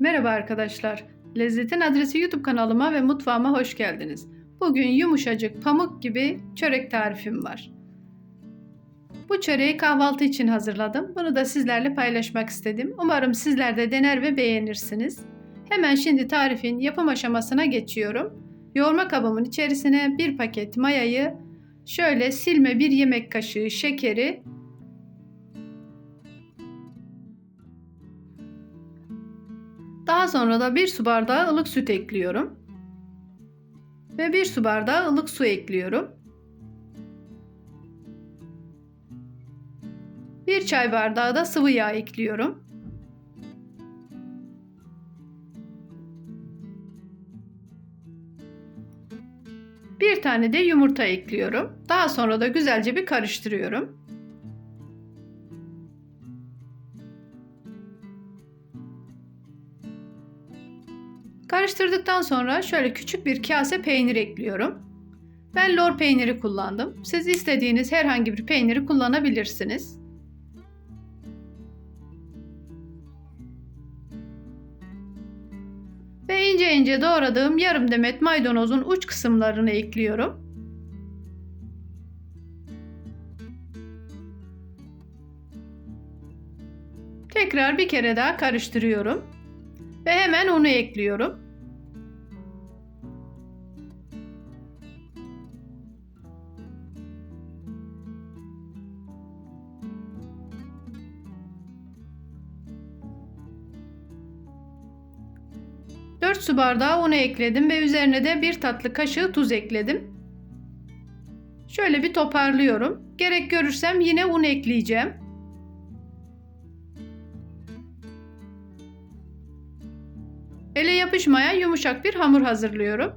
Merhaba arkadaşlar. Lezzetin Adresi YouTube kanalıma ve mutfağıma hoş geldiniz. Bugün yumuşacık pamuk gibi çörek tarifim var. Bu çöreği kahvaltı için hazırladım. Bunu da sizlerle paylaşmak istedim. Umarım sizler de dener ve beğenirsiniz. Hemen şimdi tarifin yapım aşamasına geçiyorum. Yoğurma kabımın içerisine bir paket mayayı, şöyle silme bir yemek kaşığı şekeri, Daha sonra da bir su bardağı ılık süt ekliyorum. Ve bir su bardağı ılık su ekliyorum. Bir çay bardağı da sıvı yağ ekliyorum. Bir tane de yumurta ekliyorum. Daha sonra da güzelce bir karıştırıyorum. Karıştırdıktan sonra şöyle küçük bir kase peynir ekliyorum. Ben lor peyniri kullandım. Siz istediğiniz herhangi bir peyniri kullanabilirsiniz. Ve ince ince doğradığım yarım demet maydanozun uç kısımlarını ekliyorum. Tekrar bir kere daha karıştırıyorum. Ve hemen unu ekliyorum. Dört su bardağı unu ekledim ve üzerine de bir tatlı kaşığı tuz ekledim. Şöyle bir toparlıyorum. Gerek görürsem yine un ekleyeceğim. Ele yapışmayan yumuşak bir hamur hazırlıyorum.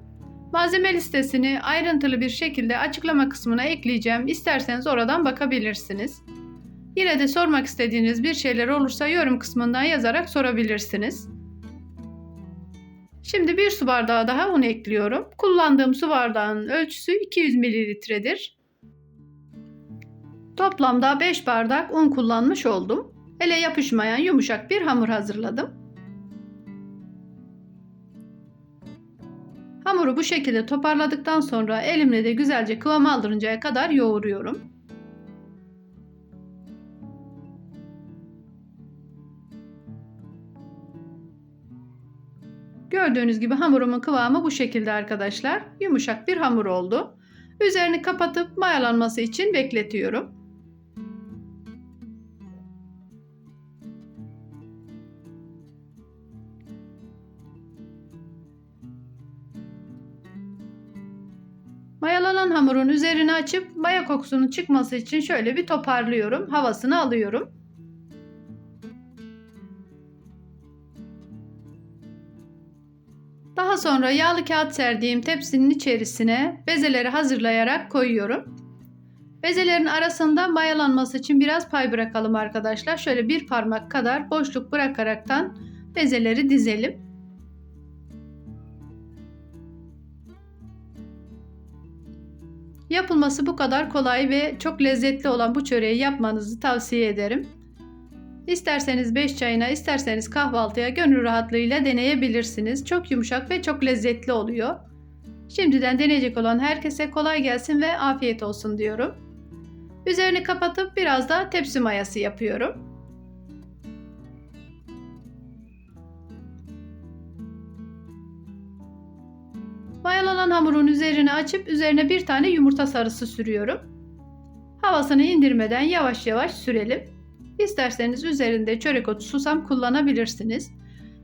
Malzeme listesini ayrıntılı bir şekilde açıklama kısmına ekleyeceğim. İsterseniz oradan bakabilirsiniz. Yine de sormak istediğiniz bir şeyler olursa yorum kısmından yazarak sorabilirsiniz. Şimdi bir su bardağı daha un ekliyorum. Kullandığım su bardağının ölçüsü 200 mililitredir. Toplamda 5 bardak un kullanmış oldum. Ele yapışmayan yumuşak bir hamur hazırladım. Hamuru bu şekilde toparladıktan sonra elimle de güzelce kıvam aldırıncaya kadar yoğuruyorum. Gördüğünüz gibi hamurumun kıvamı bu şekilde arkadaşlar. Yumuşak bir hamur oldu. Üzerini kapatıp mayalanması için bekletiyorum. Mayalanan hamurun üzerine açıp maya kokusunun çıkması için şöyle bir toparlıyorum. Havasını alıyorum. Daha sonra yağlı kağıt serdiğim tepsinin içerisine bezeleri hazırlayarak koyuyorum. Bezelerin arasında mayalanması için biraz pay bırakalım arkadaşlar. Şöyle bir parmak kadar boşluk bırakaraktan bezeleri dizelim. Yapılması bu kadar kolay ve çok lezzetli olan bu çöreği yapmanızı tavsiye ederim. İsterseniz 5 çayına, isterseniz kahvaltıya gönül rahatlığıyla deneyebilirsiniz. Çok yumuşak ve çok lezzetli oluyor. Şimdiden deneyecek olan herkese kolay gelsin ve afiyet olsun diyorum. Üzerini kapatıp biraz da tepsi mayası yapıyorum. Mayalanan hamurun üzerine açıp üzerine bir tane yumurta sarısı sürüyorum. Havasını indirmeden yavaş yavaş sürelim. İsterseniz üzerinde çörek otu susam kullanabilirsiniz.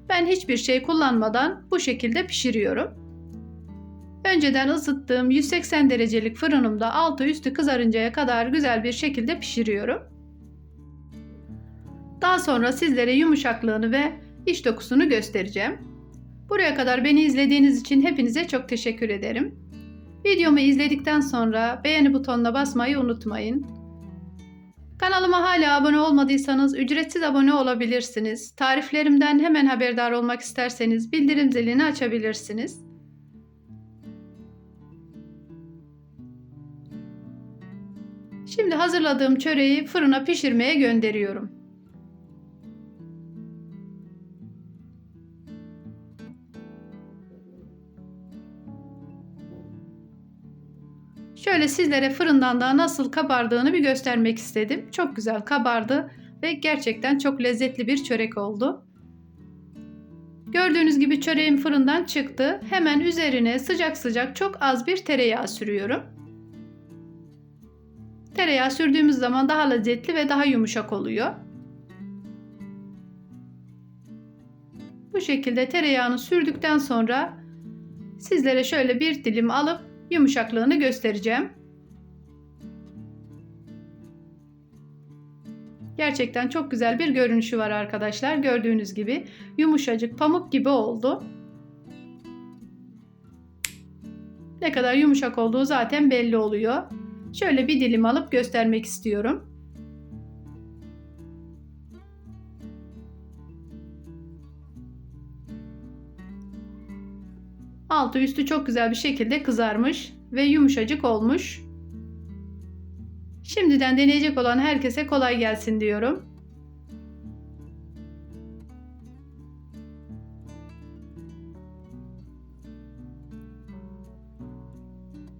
Ben hiçbir şey kullanmadan bu şekilde pişiriyorum. Önceden ısıttığım 180 derecelik fırınımda altı üstü kızarıncaya kadar güzel bir şekilde pişiriyorum. Daha sonra sizlere yumuşaklığını ve iç dokusunu göstereceğim. Buraya kadar beni izlediğiniz için hepinize çok teşekkür ederim. Videomu izledikten sonra beğeni butonuna basmayı unutmayın. Kanalıma hala abone olmadıysanız ücretsiz abone olabilirsiniz. Tariflerimden hemen haberdar olmak isterseniz bildirim zilini açabilirsiniz. Şimdi hazırladığım çöreği fırına pişirmeye gönderiyorum. Şöyle sizlere fırından da nasıl kabardığını bir göstermek istedim. Çok güzel kabardı ve gerçekten çok lezzetli bir çörek oldu. Gördüğünüz gibi çöreğim fırından çıktı. Hemen üzerine sıcak sıcak çok az bir tereyağı sürüyorum. Tereyağı sürdüğümüz zaman daha lezzetli ve daha yumuşak oluyor. Bu şekilde tereyağını sürdükten sonra sizlere şöyle bir dilim alıp yumuşaklığını göstereceğim. Gerçekten çok güzel bir görünüşü var arkadaşlar. Gördüğünüz gibi yumuşacık pamuk gibi oldu. Ne kadar yumuşak olduğu zaten belli oluyor. Şöyle bir dilim alıp göstermek istiyorum. Altı üstü çok güzel bir şekilde kızarmış ve yumuşacık olmuş. Şimdiden deneyecek olan herkese kolay gelsin diyorum.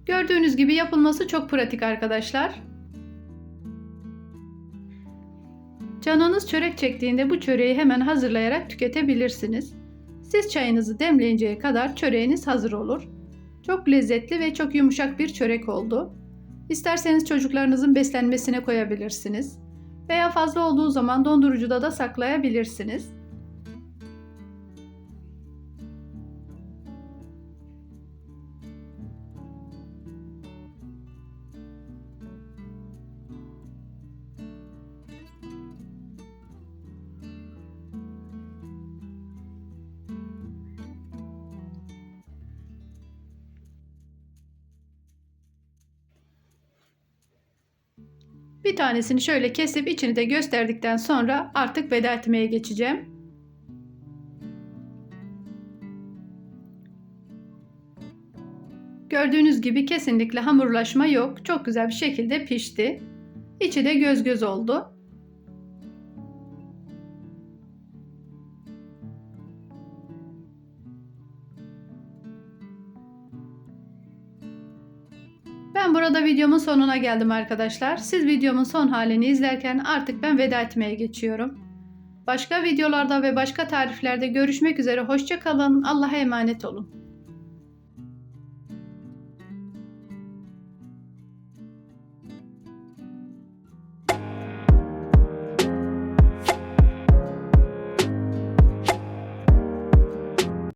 Gördüğünüz gibi yapılması çok pratik arkadaşlar. Canınız çörek çektiğinde bu çöreği hemen hazırlayarak tüketebilirsiniz. Siz çayınızı demleyinceye kadar çöreğiniz hazır olur. Çok lezzetli ve çok yumuşak bir çörek oldu. İsterseniz çocuklarınızın beslenmesine koyabilirsiniz. Veya fazla olduğu zaman dondurucuda da saklayabilirsiniz. Bir tanesini şöyle kesip içini de gösterdikten sonra artık veda etmeye geçeceğim. Gördüğünüz gibi kesinlikle hamurlaşma yok. Çok güzel bir şekilde pişti. İçi de göz göz oldu. Ben burada videomun sonuna geldim arkadaşlar. Siz videomun son halini izlerken artık ben veda etmeye geçiyorum. Başka videolarda ve başka tariflerde görüşmek üzere. Hoşçakalın. Allah'a emanet olun.